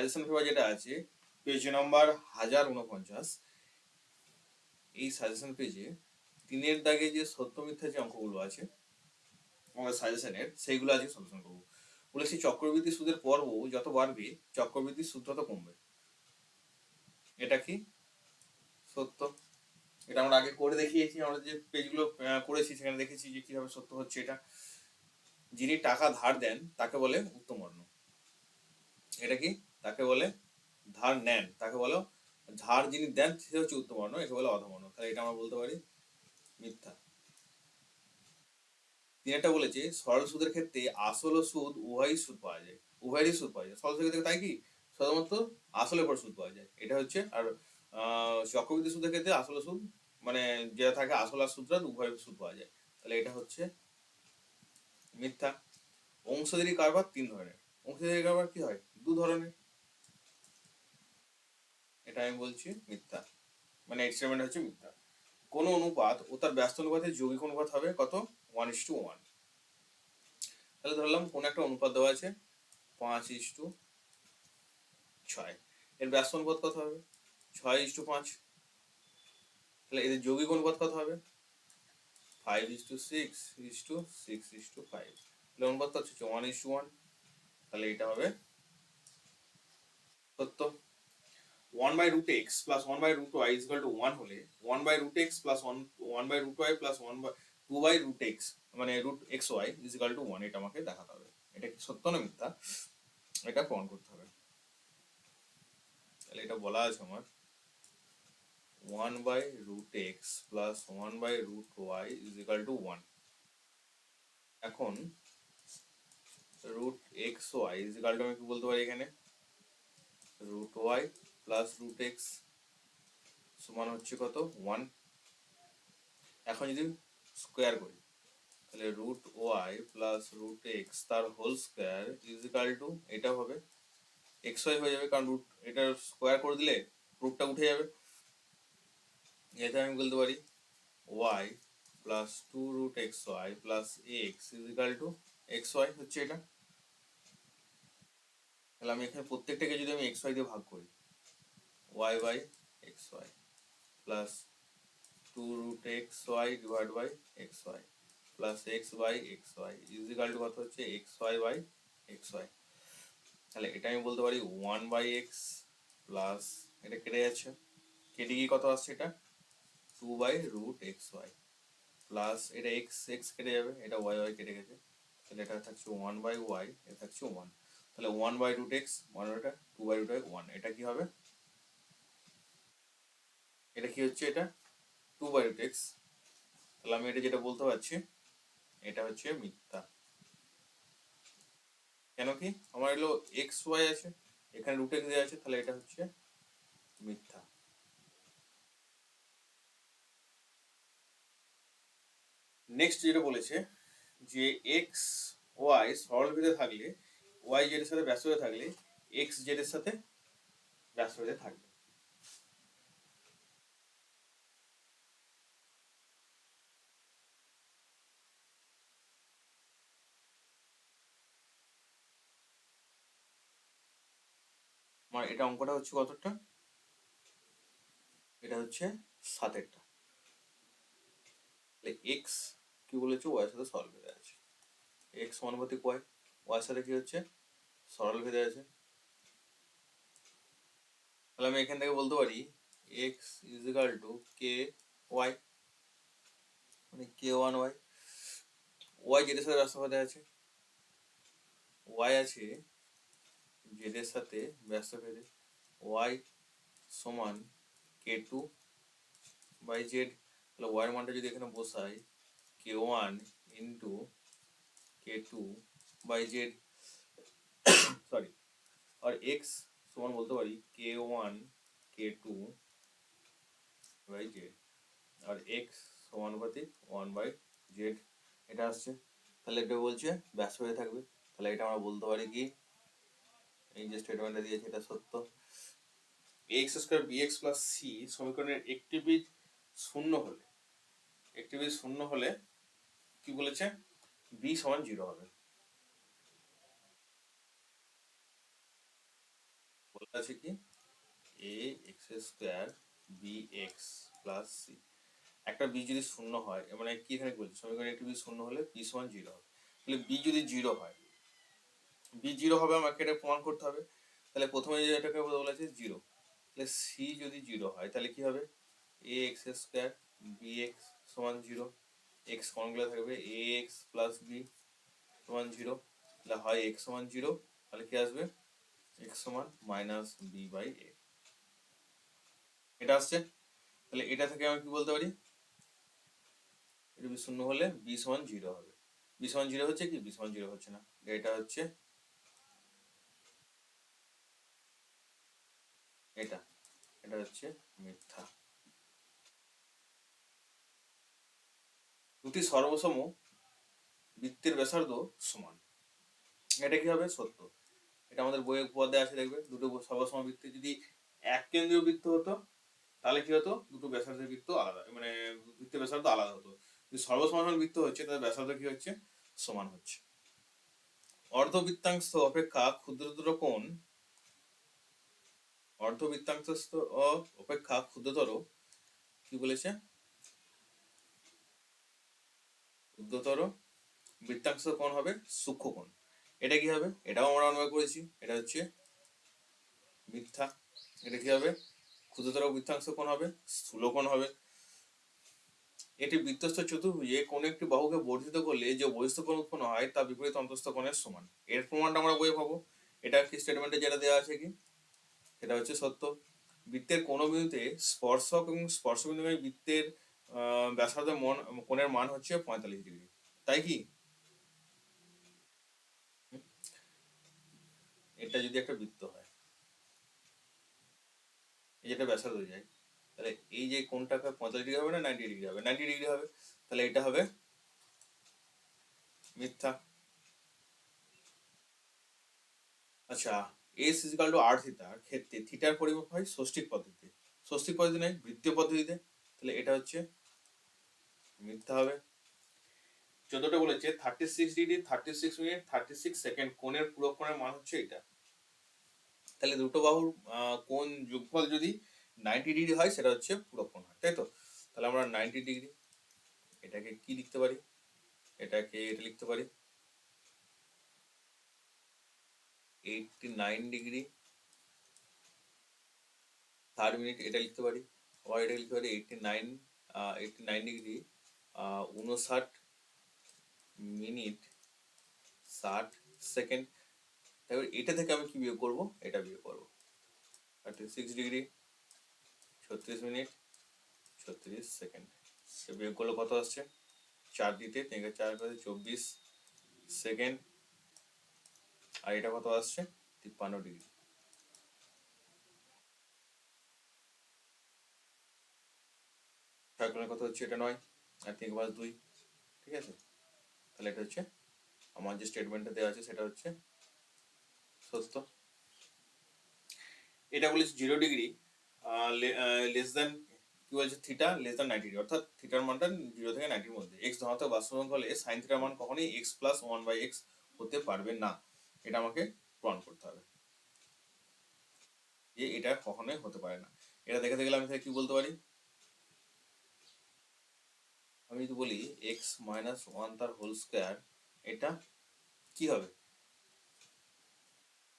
Suggestion paper যেটা আছে page number হাজার উনপঞ্চাশ। এই সাজেশন পেজে তিনের দাগে যে সত্য মিথ্যা যে অঙ্কগুলো আছে আমাদের সাজেশনের সেইগুলো আজকে সলিউশন করব। বলেছি চক্রবৃদ্ধি সুদের পর্ব যত বাড়বে, চক্রবৃদ্ধি সুদ তত কমবে। এটা কি? সত্য। এটা আমরা আগে করে দেখিয়েছি, আমরা যে পেজগুলো করেছি, সেখানে দেখেছি যে কীভাবে সত্য হচ্ছে এটা। যিনি টাকা ধার দেন, তাকে বলে উত্তম উত্তমর্ণ। এটা কি? তাকে বলে ধার নেন। তাকে বলো, ধার যিনি দেন, সে হচ্ছে উত্তম উত্তমর্ণ একে বলে অধমর্ণ তাহলে এটা আমরা বলতে পারি মিথ্যা। তিনি একটা বলেছে, সরল সুদের ক্ষেত্রে আসল ও সুদ উভয়ই সুদ পাওয়া যায়। উভয়েরই সুদ পাওয়া যায়। সরল সুদের ক্ষেত্রে তাই কি? সাধারণত আসলের পর সুদ পাওয়া যায়। এটা হচ্ছে, আর চক্রবৃদ্ধি সুদের ক্ষেত্রে আসল সুদ মানে যেটা থাকে আসল আর সুদরা উভয় সুদ পাওয়া যায়। তাহলে এটা হচ্ছে মিথ্যা। অংশধারী কারবার তিন ধরনের। অংশধারী কারবার কি হয়? দু ধরনের। এটা আমি বলছি, মিথ্যা। মানে এক্সপেরিমেন্ট হচ্ছে মিথ্যা। কোন অনুপাত ও তার ব্যস্ত অনুপাতের যৌগিক অনুপাত হবে কত? ওয়ান ইস টু ওয়ান তাহলে ধরলাম কোন একটা অনুপাত দেওয়া আছে, পাঁচ ইস টু ছয়। এর ব্যস্ত অনুপাত কত হবে? ছয় ইস টু পাঁচ। তাহলে এদের যৌগিক অনুপাত কত হবে? Five is to six is to six is to five তাহলে অনুপাত কত হচ্ছে? ওয়ান ইস টু ওয়ান তাহলে এটা হবে সত্য। One by root x plus one by root y equal to one হলে one by root x plus one one by root y plus one by two by root x মানে root x y equal to one এটা আমাকে দেখাতে হবে। এটা সত্য না মিথ্যা? এটা প্রমাণ করতে হবে। তাহলে এটা বলা আছে আমার। One by root x plus one by root y equal to one এখন root x y equal to আমি কি বলতে পারি এখানে? Root y plus root x সমান হচ্ছে কত? ওয়ান এখন যদি স্কোয়ার করি, তাহলে root y plus root x তার হোল স্কোয়ার ইজিক্যাল টু এটা হবে এক্স ওয়াই হয়ে যাবে কারণ রুট এটা স্কোয়ার করে দিলে রুটটা উঠে যাবে। এটা আমি বলতে পারি y plus two root x y plus x equal to x y হচ্ছে এটা। তাহলে আমি এখানে প্রত্যেকটাকে যদি আমি এক্স ওয়াই দিয়ে ভাগ করি y by x y plus two root x y divide by x y plus x by x y equal to কত হচ্ছে? X y by x y তাহলে এটা আমি বলতে পারি ওয়ান বাই এক্স প্লাস এটা কেটে যাচ্ছে। কেটে গিয়ে কত আসছে এটা? Two by root x y plus এটা এক্স এক্স কেটে যাবে, এটা ওয়াই ওয়াই কেটে গেছে। তাহলে এটা থাকছে ওয়ান বাই ওয়াই এটা থাকছে ওয়ান তাহলে one by root x one এটা টু বাই রুট ওয়ান এটা কি হবে? এটা কি হচ্ছে এটা? টু এক্স তাহলে আমি এটা যেটা বলতে পারছি, এটা হচ্ছে মিথ্যা। কেন কি? আমার এলো এক্স ওয়াই আছে, এখানে রুট এক্স দেওয়া আছে, তাহলে এটা হচ্ছে মিথ্যা। নেক্সট যেটা বলেছে, যে এক্স ওয়াই সরল ভেদে থাকলে ওয়াই জেড এর সাথে ব্যস্ত হয়ে থাকলে এক্স জেড এর সাথে ব্যস্ত হয়ে থাকবে। আমার এটা অঙ্কটা হচ্ছে কতটা? এটা হচ্ছে সাতেরটা। তাহলে এক্স কি বলেছে? ওয়াই সাথে সরল ভেদে আছে। এক্স সমানুপাতিক ওয়াই ওয়াই সাথে কি হচ্ছে? সরল ভেদে আছে। তাহলে আমি এখান থেকে বলতে পারি x is equal to k y মানে কে ওয়ান ওয়াই ওয়াই জেডের সাথে ব্যস্ত ভেদে আছে। ওয়াই আছে জেডের সাথে ব্যস্ত ভেদে ওয়াই সমান কে টু বাই জেড। তাহলে ওয়াই মানটা যদি এখানে বসাই, k one into k two by z. Sorry, R x সমান বলতে পারি k one k two by z. R x সমানুপাতিক ওয়ান বাই জেড। এটা আসছে। তাহলে এটা বলছে ব্যস্ত হয়ে থাকবে। তাহলে এটা আমরা বলতে পারি কি এই যে স্টেটমেন্টটা দিয়েছে এটা সত্য। স্কোয়ার বি এক্স প্লাস সমীকরণের একটি বীজ শূন্য হলে একটি বীজ শূন্য হলে কি বলেছে? সমান জিরো হবে। বলা আছে কি? A x square b x plus c একটা বি যদি শূন্য হয় মানে কি এখানে বলছে? সমীকরণে একটি বি শূন্য হলে বি সমান জিরো হবে। তাহলে বি যদি জিরো হয় বি জিরো হবে আমাকে এটা প্রমাণ করতে হবে। তাহলে প্রথমে যে এটাকে বলেছে জিরো তাহলে সি যদি জিরো হয়, তাহলে কি হবে? A x square b x সমান জিরো এক্স কমনগুলো থাকবে? এ এক্স প্লাস বি সমান জিরো তাহলে হয় এক্স সমান জিরো তাহলে কি আসবে? এক্স সমান মাইনাস বি বাই এ এটা আসছে? তাহলে এটা থেকে আমি কি বলতে পারি? এটা শূন্য হলে বি সমান জিরো হবে। বি সমান জিরো হচ্ছে কি? বি সমান জিরো হচ্ছে না। এটা হচ্ছে এটা এটা হচ্ছে মিথ্যা। দুটি সর্বসম বৃত্তের ব্যাসার্ধ সমান। এটা কি হবে? সত্য। এটা আমাদের বইয়ের পদে আছে, দেখবে। দুটো সর্বসম বৃত্তে যদি এক কেন্দ্রীয় বৃত্ত হতো, তাহলে কি হতো? দুটো ব্যাসার্ধের বৃত্ত আলাদা মানে বৃত্তের ব্যাসার্ধ আলাদা হতো। যদি সর্বসমান বৃত্ত হচ্ছে, তাহলে ব্যাসার্ধ কি হচ্ছে? সমান হচ্ছে। অর্ধবৃত্তাংশ অপেক্ষা ক্ষুদ্রতর কোণ অর্ধবৃত্তাংশ অপেক্ষা ক্ষুদ্রতর, কি বলেছে? ক্ষুদ্রতর বৃত্তাংশ কোণ হবে সূক্ষ্ম কোণ। এটা কি হবে? এটাও আমরা অনুভব করেছি। এটা হচ্ছে মিথ্যা। এটা কি হবে? ক্ষুদ্রতর বৃত্তাংশ কোণ হবে, স্থূল কোণ হবে। এটি বৃত্তস্থ চতুর্ভুজে কোনো একটি বাহুকে বর্ধিত করলে যে বহিস্থ কোণ উৎপন্ন হয় তা বিপরীত অন্তস্থ কোণের সমান। এর প্রমাণটা আমরা বইয়ে পাবো। এটা কি স্টেটমেন্টে যেটা দেওয়া আছে কি? সেটা হচ্ছে সত্য। বৃত্তের কোনো বিন্দুতে স্পর্শক এবং স্পর্শ বিন্দু বৃত্তের ব্যাসার্ধ মন, কোণের মান হচ্ছে পঁয়তাল্লিশ ডিগ্রি। তাই কি? এটা যদি একটা বৃত্ত হয়, এই যেটা ব্যাসার্ধ যায়, তাহলে এই যে কোনটা পঁয়তাল্লিশ ডিগ্রি হবে না নাইনটি ডিগ্রি হবে? নাইনটি ডিগ্রি হবে। তাহলে এটা হবে মিথ্যা। আচ্ছা এস ইজিক্যাল টু আর থিটার ক্ষেত্রে থিটার পরিমাপ হয় ষষ্ঠিক পদ্ধতিতে। ষষ্ঠিক পদ্ধতি নয় বৃত্তীয় পদ্ধতিতে। তাহলে এটা হচ্ছে মিথ্যা হবে। চোদ্দটা বলেছে thirty six degree thirty six minute thirty six second কোণের পুরো কোণের মান হচ্ছে এটা। তাহলে দুটো বাহুর কোণ যোগফল যদি নাইনটি ডিগ্রি হয়, সেটা হচ্ছে পুরো কোণ হয়, তাই তো? তাহলে আমরা নাইনটি ডিগ্রি এটাকে কি লিখতে পারি? এটাকে এটা লিখতে পারি? Eighty nine degree third minute এটা লিখতে পারি। আবার এটা লিখতে পারি eighty nine eighty nine degree উনষাট মিনিট ষাট সেকেন্ড তারপর এটা থেকে আমি কি বিয়োগ করব? এটা বিয়োগ করব। থার্টি সিক্স ডিগ্রি ছত্রিশ মিনিট ছত্রিশ সেকেন্ড সে বিয়োগ করলে কত আসছে? চার দিতে, তিন চার করে চব্বিশ সেকেন্ড আর এটা কত আসছে? তিপ্পান্ন ডিগ্রি। ছয় কত হচ্ছে এটা নয়, আর তিন পাঁচ দুই, ঠিক আছে? তাহলে এটা হচ্ছে আমার যে স্টেটমেন্টটা দেওয়া আছে সেটা হচ্ছে সত্য। এটা বলেছে জিরো ডিগ্রি লেস দেন কি বলছে? Theta less than ninety degree অর্থাৎ থিটার মানটা জিরো থেকে নাইনটির মধ্যে। এক্স ধনাত্মক বাস্তবাঙ্ক হলে সাইন থিটার মান কখনোই x plus one by x হতে পারবে না। এটা আমাকে প্রমাণ করতে হবে। যে এটা কখনোই হতে পারে না। এটা দেখে গেলে আমি তাহলে কি বলতে পারি? আমি যদি বলি এক্স মাইনাস ওয়ান তার হোল স্কোয়ার এটা কি হবে?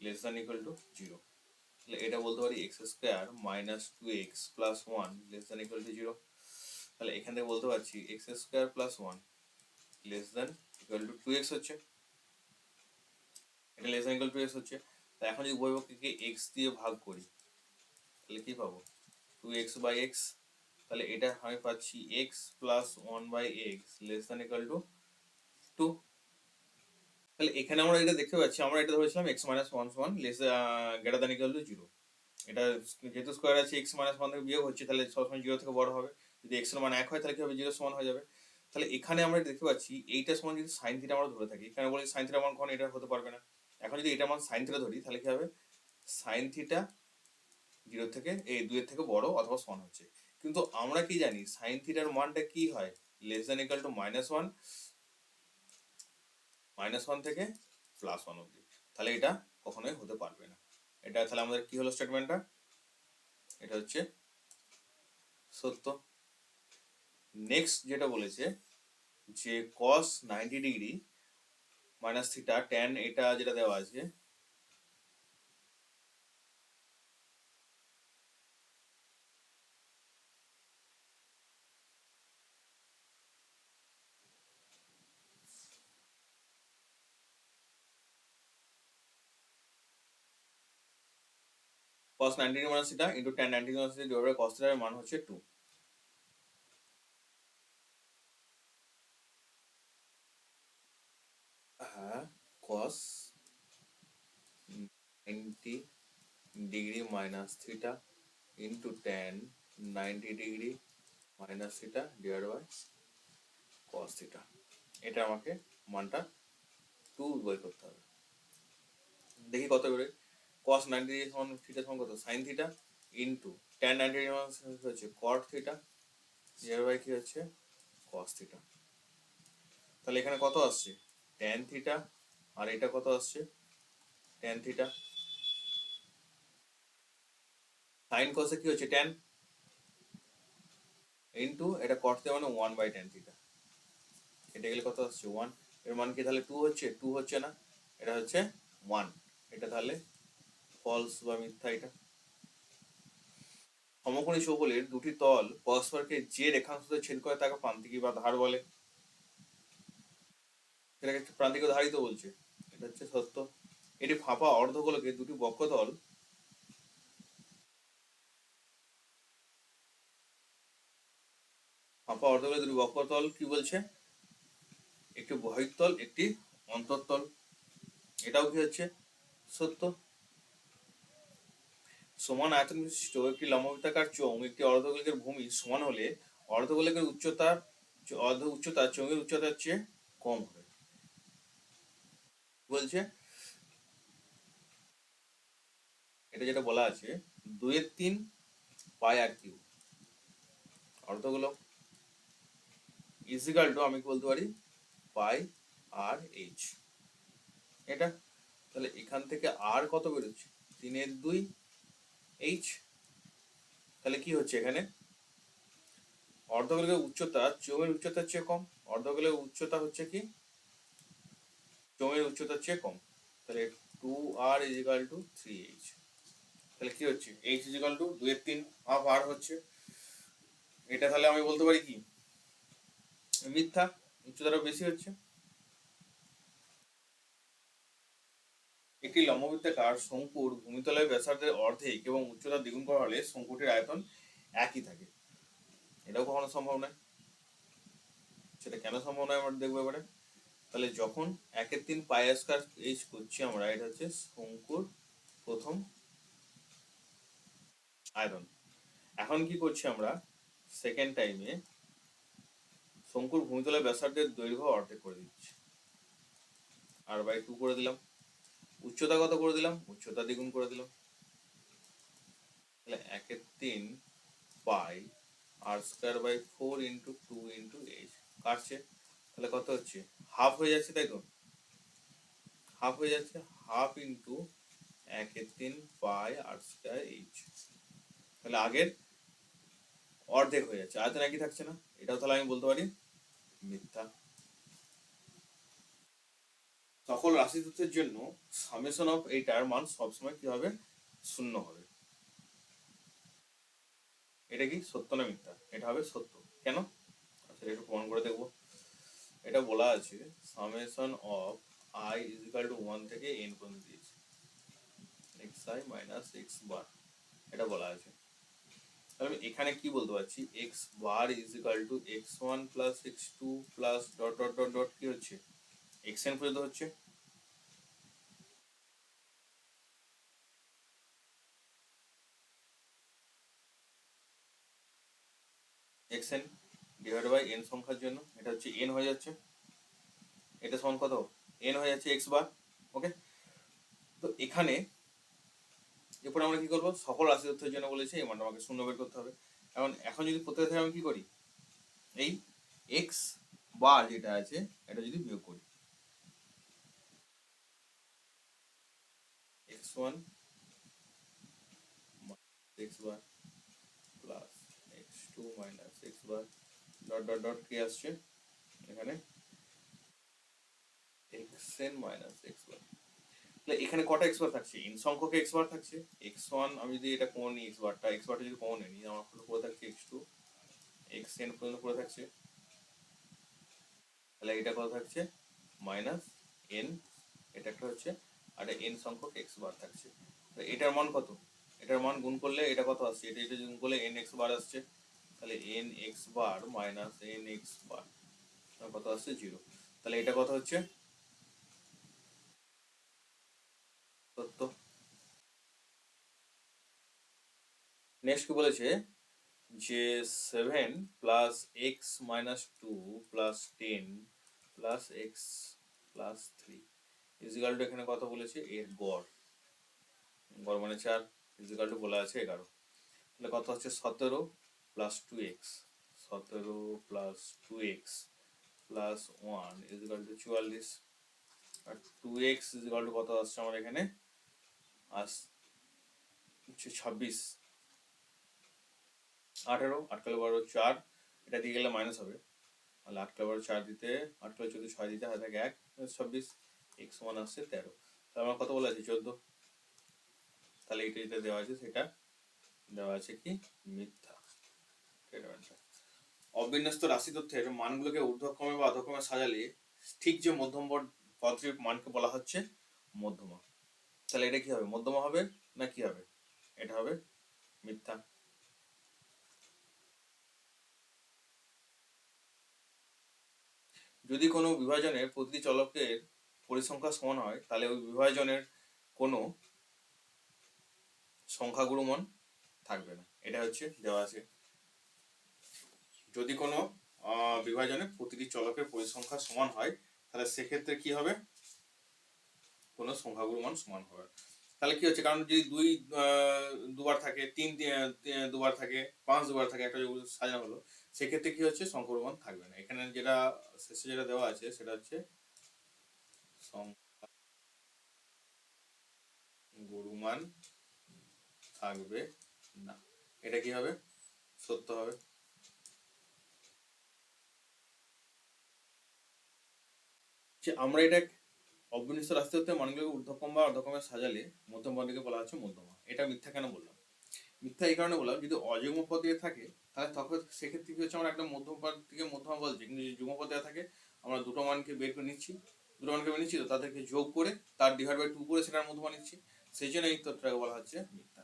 Less than equal to zero তাহলে এটা বলতে পারি x square minus two x plus one less than equal to zero তাহলে এখান থেকে বলতে পারছি x square plus one less than equal to two x হচ্ছে। এটা লেস টু এক্স হচ্ছে। তা এখন যদি উভয়পক্ষকে এক্স দিয়ে ভাগ করি, তাহলে কি পাবো? টু এক্স বাই এক্স তাহলে এটা আমি পাচ্ছি x plus one by x less than equal to two তাহলে এখানে আমরা এটা দেখতে পাচ্ছি, আমরা এটা ধরেছিলাম x minus one one less greater than equal to zero এটা যেহেতু স্কোয়ার আছে এক্স মাইনাস ওয়ান থেকে বিয়োগ হচ্ছে, তাহলে সবসময় জিরো থেকে বড় হবে। যদি এক্সের মান এক হয়, তাহলে কি হবে? জিরো সমান হয়ে যাবে। তাহলে এখানে আমরা দেখতে পাচ্ছি এইটা সমান যদি সাইন থিটা আমরা ধরে থাকি। এখানে বলি সাইন থিটা মান কখন এটা হতে পারবে না? এখন যদি এটা মান সাইন থিটা ধরি, তাহলে কি হবে? সাইন থিটা জিরো থেকে, এই দুইয়ের থেকে বড় অথবা সমান হচ্ছে। কিন্তু আমরা কি জানি সাইন থিটার মানটা কি হয়? Less than equal to minus one minus one থেকে প্লাস ওয়ান অব্দি তাহলে এটা কখনোই হতে পারবে না। এটা তাহলে আমাদের কি হলো স্টেটমেন্টটা এটা হচ্ছে সত্য। নেক্সট যেটা বলেছে, যে cos ninety degree minus theta tan এটা যেটা দেওয়া আছে, cos 90 degree minus theta into tan 90 degree minus theta divide by cos থিটার মান হচ্ছে 2 হ্যাঁ cos 90 degree minus theta into tan 90 degree minus theta divide by cos theta এটা আমাকে মানটা 2 বের করতে হবে। দেখি কত বেরোয় cos 90 ডিগ্রি সমান থিটা সমান কত? sin theta into tan 90 degree হচ্ছে? cot থিটা ডিভাইড বাই কি হচ্ছে? cos থিটা তাহলে এখানে কত আসছে? tan থিটা আর এটা কত আসছে? tan থিটা sin cos কি হচ্ছে? tan ইনটু এটা থিটা মানে 1 বাই tan থিটা এটা গেলে কত আসছে? 1 এর মান কি? তাহলে 2 হচ্ছে? 2 হচ্ছে না? এটা হচ্ছে 1 এটা তাহলে ফলস বা মিথ্যা এটা। সমকোণী চৌবলের দুটি তল পরস্পরকে যে রেখাংশ ছেদ করে তাকে প্রান্তিকী বা ধার বলে। সেটাকে প্রান্তিক ধারিত বলছে। এটা হচ্ছে সত্য। এটি ফাঁপা অর্ধগোলকে দুটি বক্ষতল ফাঁপা অর্ধগোলকে দুটি বক্ষতল কি বলছে? একটি বহির্তল একটি অন্তর্তল এটাও কি হচ্ছে? সত্য। সমান আয়তন বিশিষ্ট একটি লম্ববৃত্তাকার চোঙ, একটি অর্ধগোলকের ভূমি সমান হলে অর্ধগোলকের উচ্চতার অর্ধ উচ্চতা চোঙের উচ্চতার চেয়ে কম হবে। বলছে? এটা যেটা বলা আছে দুইয়ের তিন পাই আর কিউ অর্ধগোলক ইজিক্যাল টু আমি বলতে পারি? পাই আর এইচ এটা? তাহলে এখান থেকে আর কত বেরোচ্ছে? তিনের দুই এইচ তাহলে কি হচ্ছে এখানে? অর্ধগোলকের উচ্চতা চোমের উচ্চতার চেয়ে কম। অর্ধগোলকের উচ্চতা হচ্ছে কি? চোমের উচ্চতার চেয়ে কম। তাহলে two r equal to three h তাহলে কি হচ্ছে? এইচ ইজিক্যাল টু দুয়ের তিন হাফ আর হচ্ছে। এটা তাহলে আমি বলতে পারি কি? মিথ্যা উচ্চতাটা বেশি হচ্ছে। একটি লম্ববৃত্তাকার শঙ্কুর ভূমিতলের ব্যাসার্ধের অর্ধেক এবং উচ্চতা দ্বিগুণ করা হলে শঙ্কুটির আয়তন একই থাকে। এটাও কখনো সম্ভব নয়। সেটা কেন সম্ভব নয় আমরা দেখব এবারে। তাহলে যখন একের তিন পাই স্কোয়ার এইচ করছি আমরা, এটা হচ্ছে শঙ্কুর প্রথম আয়তন। এখন কি করছি আমরা? সেকেন্ড টাইমে শঙ্কুর ভূমিতলের ব্যাসার্ধের দৈর্ঘ্য অর্ধেক করে দিচ্ছি। আর বাই টু করে দিলাম। উচ্চতা কত করে দিলাম? উচ্চতা দ্বিগুণ করে দিলাম। তাহলে একের তিন pi r square by four into two into h কাটছে। তাহলে কত হচ্ছে? হাফ হয়ে যাচ্ছে, তাই তো? হাফ হয়ে যাচ্ছে হাফ ইন্টু একের তিন পাই আর স্কোয়ার এইচ তাহলে আগের অর্ধেক হয়ে যাচ্ছে। আয়তন একই থাকছে না। এটাও তাহলে আমি বলতে পারি মিথ্যা। সকল রাশি তথ্যের জন্য সামেশন অফ এইটার মান সবসময় কি হবে শূন্য হবে। এটা কি সত্য না মিথ্যা? এটা হবে সত্য। কেন? আচ্ছা একটু প্রমাণ করে দেখব। এটা বলা আছে summation of i is equal to one থেকে এন পর্যন্ত দিয়েছে। X i minus x bar এটা বলা আছে। আমি এখানে কি বলতে পারছি? X bar is equal to x one plus x two plus dot dot dot dot কি হচ্ছে? এক্স এন পর্যন্ত হচ্ছে। X n divide by n সংখ্যার জন্য, এটা হচ্ছে এন হয়ে যাচ্ছে। এটা সমান কত? এন হয়ে যাচ্ছে এক্স বার ওকে তো এখানে এরপর আমরা কি করব? সকল রাশি তথ্যের জন্য বলেছে, এই মানটা আমাকে শূন্য বের করতে হবে। এখন এখন যদি প্রত্যেক থেকে আমি কি করি? এই এক্স বার যেটা আছে, এটা যদি বিয়োগ করি। এখানে তাহলে এখানে কটা এক্স বার থাকছে? ইন সংখ্যক এক্স বার থাকছে। এক্স ওয়ান আমি যদি এটা কমন নিই এক্স বারটা এক্স বারটা যদি কমন নিই আমার পুরো পড়ে থাকছে এক্স টু এক্স এন পর্যন্ত পড়ে থাকছে। তাহলে এটা কত থাকছে? মাইনাস এন এটা একটা হচ্ছে, আর এন সংখ্যক এক্স বার থাকছে। তো এটার মান কত? এটার মান গুণ করলে এটা কত আসছে? এটা এটা গুণ করলে এন এক্স বার আসছে। তাহলে n x bar minus n x bar কত আসছে? জিরো তাহলে এটা কত হচ্ছে? সত্য। নেক্সট কি বলেছে? যে seven plus x minus two plus ten plus x plus three equal to এখানে কথা বলেছে? এর গড়। গড় মানে চার ইজিকাল টু বলা আছে এগারো। তাহলে কত হচ্ছে? সতেরো প্লাস টু এক্স সতেরো plus two x plus one equal to চুয়াল্লিশ। আর টু এক্স ইজিকাল টু কত আসছে আমার এখানে? হচ্ছে ছাব্বিশ। আঠেরো, আট কালো বারো, চার। এটা দিয়ে গেলে মাইনাস হবে। তাহলে আট কালো বারো, চার দিতে, আট কালো চোদ্দ, ছয় দিতে হাতে থাকে এক ছাব্বিশ এক্স ওয়ান আসছে তেরো। তাহলে আমার কত বলা আছে? চোদ্দ। তাহলে এটা যেটা দেওয়া আছে, সেটা দেওয়া আছে কি? মিথ্যা। অবিন্যস্ত রাশি তথ্যের মানগুলোকে ঊর্ধ্বক্রমে বা অধক্রমে সাজালে ঠিক যে মধ্যম পদ- পদটির মানকে বলা হচ্ছে মধ্যমা। তাহলে এটা কি হবে? মধ্যমা হবে না কি হবে? এটা হবে মিথ্যা। যদি কোনো বিভাজনের প্রতিটি চলকের পরিসংখ্যা সমান হয়, তাহলে ওই বিভাজনের কোনো সংখ্যাগুরু মান থাকবে না। এটা হচ্ছে দেওয়া আছে। যদি কোনো বিভাজনে প্রতিটি চলকের পরিসংখ্যা সমান হয়, তাহলে সেক্ষেত্রে কি হবে? কোনো সংখ্যাগুরু মান সমান হবে। তাহলে কি হচ্ছে? কারণ যদি দুই দুবার থাকে, তিন দুবার থাকে, পাঁচ দুবার থাকে, একটা সাজানো হলো, সেক্ষেত্রে কি হচ্ছে? সংখ্যাগুরু মান থাকবে না। এখানে যেটা শেষে যেটা দেওয়া আছে, সেটা হচ্ছে গুরুমান থাকবে না। এটা কি হবে? সত্য হবে। আমরা এটা অবিন্যস্ত রাস্তা হতে মানগুলোকে ঊর্ধ্বকম বা অর্ধকমে সাজালে মধ্যম পদকে বলা হচ্ছে মধ্যমা। এটা মিথ্যা কেন বললাম? মিথ্যা এই কারণে বললাম, যদি অযুগ্ম পদ দিয়ে থাকে, তাহলে তখন সেক্ষেত্রে কি হচ্ছে, আমরা একটা মধ্যম পদ থেকে মধ্যমা বলছি কিন্তু যদি যুগ্ম পদ দেওয়া থাকে, আমরা দুটো মানকে বের করে নিচ্ছি। দুটো মানকে বের নিচ্ছি, তো তাদেরকে যোগ করে তার ডিভাইড বাই টু করে সেটার মধ্যমা নিচ্ছি। সেই জন্য এই তথ্যটাকে বলা হচ্ছে মিথ্যা।